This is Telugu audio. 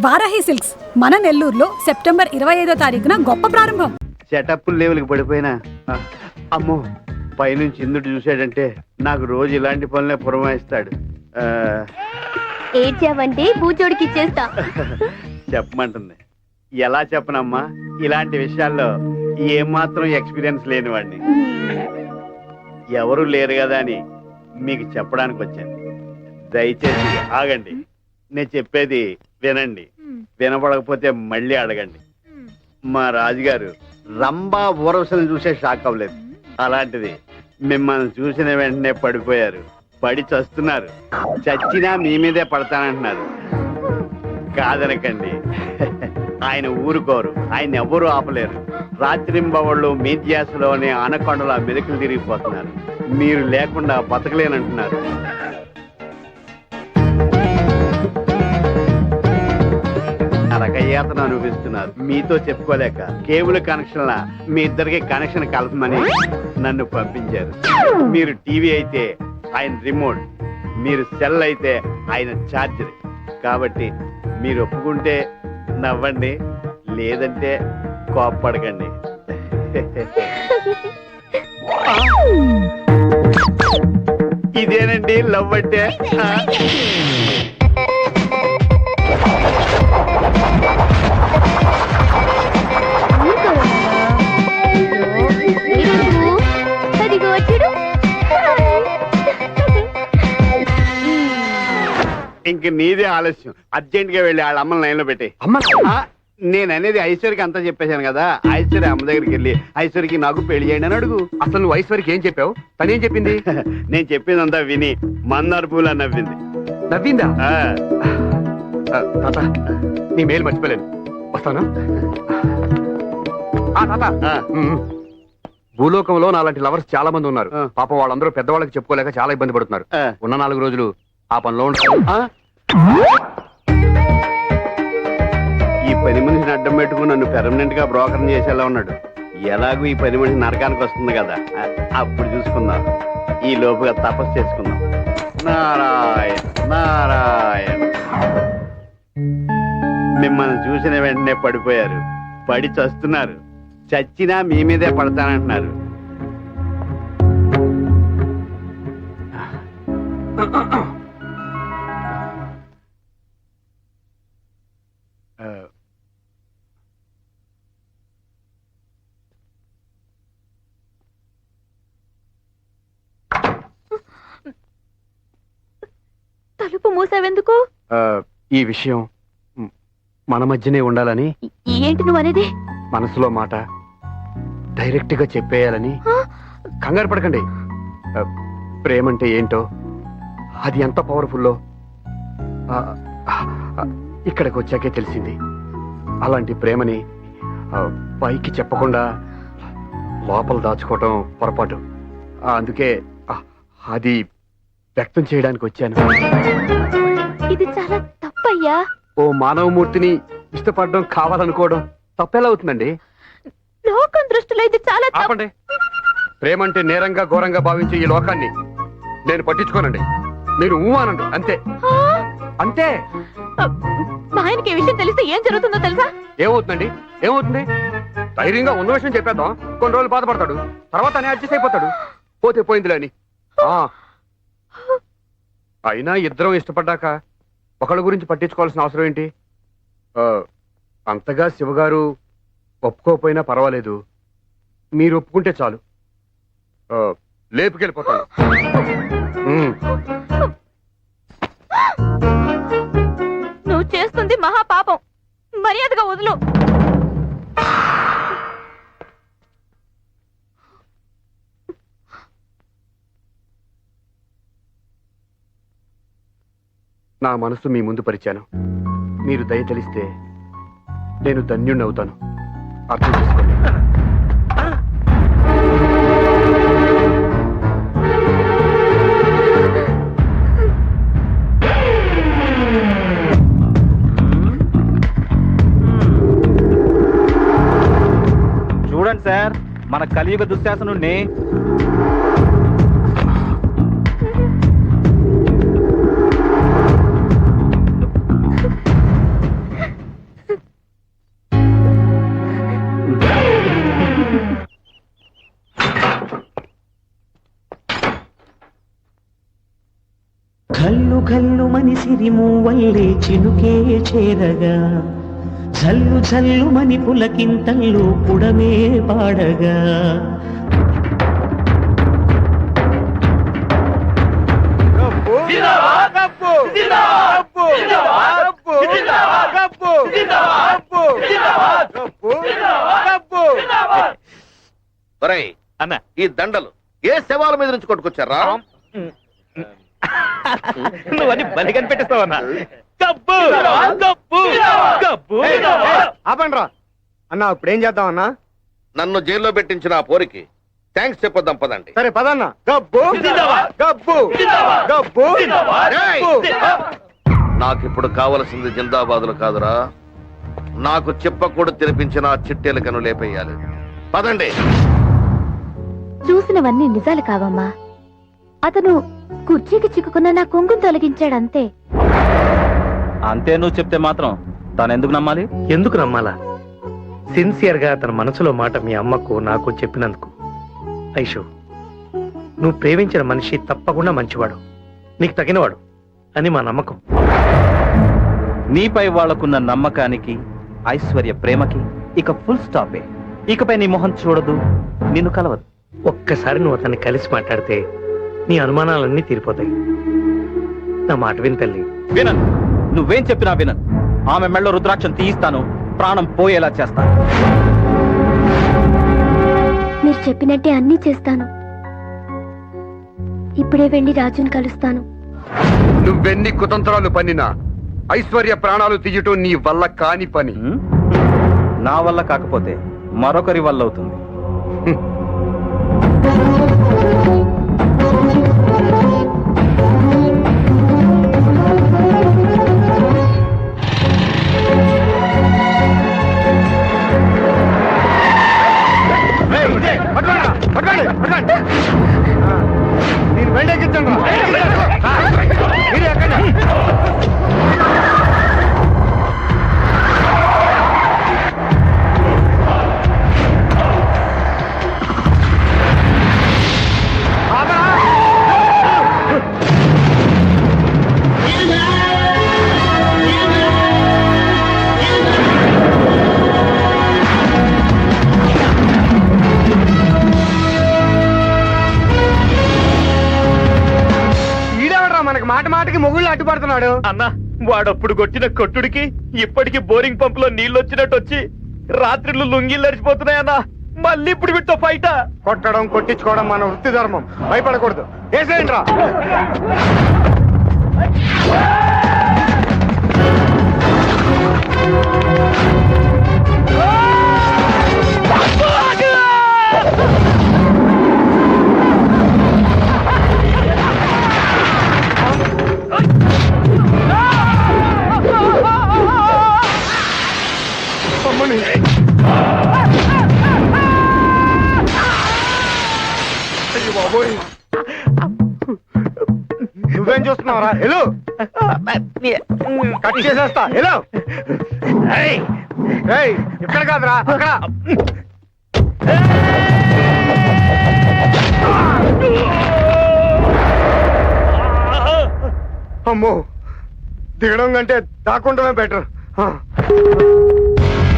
వారాహి సిల్క్స్ మన నెల్లూరులో సెప్టెంబర్ ఇరవై ఐదో తారీఖున గొప్ప ప్రారంభం. సెటప్ లెవెల్కి పడిపోయినా. అమ్మో పైనుంచి ఇందుడు చూశాడంటే నాకు రోజు ఇలాంటి పనులే పురమాయిస్తాడు. ఆ, ఏడ్చావంటే బూచోడికి ఇచ్చేస్తా చెప్పమంటుంది. ఎలా చెప్పనమ్మా? ఇలాంటి విషయాల్లో ఏమాత్రం ఎక్స్పీరియన్స్ లేనివాడిని ఎవరు లేరు కదా అని మీకు చెప్పడానికి వచ్చాను దయచేసి ఆగండి. నేను చెప్పేది వినండి. వినపడకపోతే మళ్ళీ అడగండి. మా రాజుగారు రంభా ఊరవసలను చూసే షాక్ అవ్వలేదు. అలాంటిది మిమ్మల్ని చూసిన వెంటనే పడిపోయారు. పడి చస్తున్నారు. చచ్చినా మీ మీదే పడతానంటున్నారు. కాదనకండి. ఆయన ఊరుకోరు. ఆయన ఎవ్వరూ ఆపలేరు. రాత్రింబవళ్ళు మీ ధ్యాసలోనే ఆనకొండల మెరుకులు తిరిగిపోతున్నారు. మీరు లేకుండా బతకలేనంటున్నారు. నరకయాతన అనుభవిస్తున్నారు. మీతో చెప్పుకోలేక కేబుల్ కనెక్షన్ లా మీ ఇద్దరికి కనెక్షన్ కలపమని నన్ను పంపించారు. మీరు టీవీ అయితే ఆయన రిమోట్ మీరు సెల్ అయితే ఆయన ఛార్జర్. కాబట్టి మీరు ఒప్పుకుంటే నవ్వండి లేదంటే కోప్పడకండి. ఇదేనండి లవ్ అంటే? ఇంక నీదే ఆలస్యం. అర్జెంట్గా వెళ్ళి వాళ్ళ అమ్మని లైన్లో పెట్టి అమ్మ? నేను అనేది ఐశ్వర్యకి అంతా చెప్పేశాను కదా. ఐశ్వర్య అమ్మ దగ్గరికి వెళ్ళి ఐశ్వర్యకి నాకు పెళ్ళి చేయండి అని అడుగు. అసలు నువ్వు ఐశ్వర్యకి ఏం చెప్పావు? తనేం చెప్పింది? నేను చెప్పిందంతా విని మందార పూల నవ్వింది. నవ్విందా? తాత నీ మేలు మర్చిపోలేను. వస్తాను? తాత. భూలోకంలో నాలాంటి లవర్స్ చాలా మంది ఉన్నారు. పాపం వాళ్ళందరూ పెద్దవాళ్ళకి చెప్పుకోలేక చాలా ఇబ్బంది పడుతున్నారు. ఉన్న నాలుగు రోజులు ఆ పనిలో ఉంటారు ఈ పని మనిషిని అడ్డం పెట్టుకుని నన్ను పెర్మనెంట్గా బ్రోకర్ చేసేలా ఉన్నాడు. ఎలాగూ ఈ పని మనిషి నరకానికి వస్తుంది కదా. అప్పుడు చూసుకుందాం. ఈ లోపుగా తపస్సు చేసుకుందాం. నారాయణ నారాయణ. మిమ్మల్ని చూసిన వెంటనే పడిపోయారు. పడి చస్తున్నారు. చచ్చినా మీ మీదే పడతానంటున్నారు. ఆ, మూసావెందుకు? ఈ విషయం మన మధ్యనే ఉండాలని ఏంటి నువ్వు అనేది మనసులో మాట డైరెక్ట్గా చెప్పేయాలని? కంగారు పడకండి. ప్రేమంటే ఏంటో? అది ఎంత పవర్ఫుల్లో? ఇక్కడికి వచ్చాకే తెలిసింది. అలాంటి ప్రేమని పైకి చెప్పకుండా లోపల దాచుకోవటం పొరపాటు. అందుకే అది వ్యక్తం చేయడానికి వచ్చాను. ఇది చాలా తప్పయ్యా. ఓ మానవమూర్తిని ఇష్టపడడం కావాలనుకోవడం తప్పెలా అవుతుందండి? లోకం దృష్టిలో ఇది చాలా తప్పు. ఆపండి. ప్రేమంటే నేరంగా ఘోరంగా భావించే ఈ లోకాన్ని నేను పట్టించుకోనండి. మీరు ఊ అనండి అంతే. ఆ? అంతే. మా ఆయనకి ఈ విషయం తెలిస్తే ఏం జరుగుతుందో తెలుసా? ఏమవుతుందండి? ఏమవుతుంది? ధైర్యంగా ఉన్న విషయం చెప్పేద్దాం. కొన్ని రోజులు బాధపడతాడు. తర్వాత అని అడ్జస్ట్ అయిపోతాడు. పోతే పోయిందిలే అని. ఆ. అయినా ఇద్దరం ఇష్టపడ్డాక ఒకళ్ళ గురించి పట్టించుకోవాల్సిన అవసరం ఏంటి? అంతగా శివగారు ఒప్పుకోకపోయినా పర్వాలేదు. మీరు ఒప్పుకుంటే చాలు. లేపుకెళ్ళిపోతాను. నువ్వు చేస్తుంది మహాపాపం. మర్యాదగా వదులు. నా మనసు మీ ముందు పరిచాను. మీరు దయ తెలిస్తే నేను ధన్యుణ్ణవుతాను అర్థం చేసుకోండి. చూడండి సార్ మన కలియుగ దుశ్శాసనుడిని ఘల్లు ఘల్లు మని సిరిము వల్లే చినుకే చేరగా. జల్లు జల్లు మని పులకింతల్లు పుడమే పాడగా. అన్న. ఈ దండలు ఏ శవాల మీద నుంచి కొట్టుకొచ్చారా నువ్వని బలి కనిపెట్టేస్తావన్నా కప్పు కప్పు కప్పు ఆపండి రా అన్న ఇప్పుడు ఏం చేద్దాం అన్నా? నన్ను జైల్లో పెట్టించిన ఆ పోరికి థ్యాంక్స్ చెప్పొద్దాం పదండి. సరే పదన్న. గబ్బు గబ్బు గబ్బు! నాకిప్పుడు కావలసింది జిందాబాదులు కాదురా. నాకు చెప్పకూడదు తినిపించిన ఆ చిట్టేల కను లేపేయాలి పదండి. చూసినవన్నీ నిజాలు కావమ్మా. అతను కుర్చీకి చిక్కుకున్న నా కొంగును తొలగించాడంతే. అంతే నువ్వు చెప్తే మాత్రం తను ఎందుకు నమ్మాలి? ఎందుకు నమ్మాలా? సిన్సియర్గా తన మనసులో మాట మీ అమ్మకు నాకు చెప్పినందుకు. ఐషు నువ్వు ప్రేమించిన మనిషి తప్పకుండా మంచివాడు. నీకు తగినవాడు అని మా నమ్మకం. నీపై వాళ్ళకున్న నమ్మకానికి ఐశ్వర్య ప్రేమకి ఇక ఫుల్ స్టాపే ఇకపై నీ మొహం చూడదు నిన్ను కలవదు. ఒక్కసారి నువ్వు అతన్ని కలిసి మాట్లాడితే నీ అనుమానాలన్నీ తీరిపోతాయి. నా మాట విని తల్లి. వినను. నువ్వేం చెప్పినా వినను. ఆమె మెళ్ళో రుద్రాక్షం తీయిస్తాను. ప్రాణం పోయేలా చేస్తాను. మీరు చెప్పినట్టే అన్నీ చేస్తాను. ఇప్పుడే వెళ్ళి రాజుని కలుస్తాను. నువ్వెన్ని కుతంత్రాలు పన్నినా ఐశ్వర్య ప్రాణాలు తీయటం నీ వల్ల కాని పని? నా వల్ల కాకపోతే మరొకరి వల్ల అవుతుంది. మనకి మాట మాటకి మొగుళ్ళు అడ్డుపడుతున్నాడు. అన్న వాడప్పుడు కొట్టిన కొట్టుడికి ఇప్పటికి బోరింగ్ పంప్లో నీళ్ళు వచ్చినట్టు వచ్చి రాత్రిళ్ళు లుంగిళ్ళు అరిచిపోతున్నాయన్నా మళ్ళీ ఇప్పుడు వీటితో ఫైటా? కొట్టడం కొట్టించుకోవడం మన వృత్తి ధర్మం. భయపడకూడదు. వేసేయండి రా చూస్తున్నావురా హలో కట్ చేసేస్తా. హలో ఇక్కడ కాదురా అక్కడ. అమ్మో దిగడం కంటే దాక్కుంటమే బెటర్.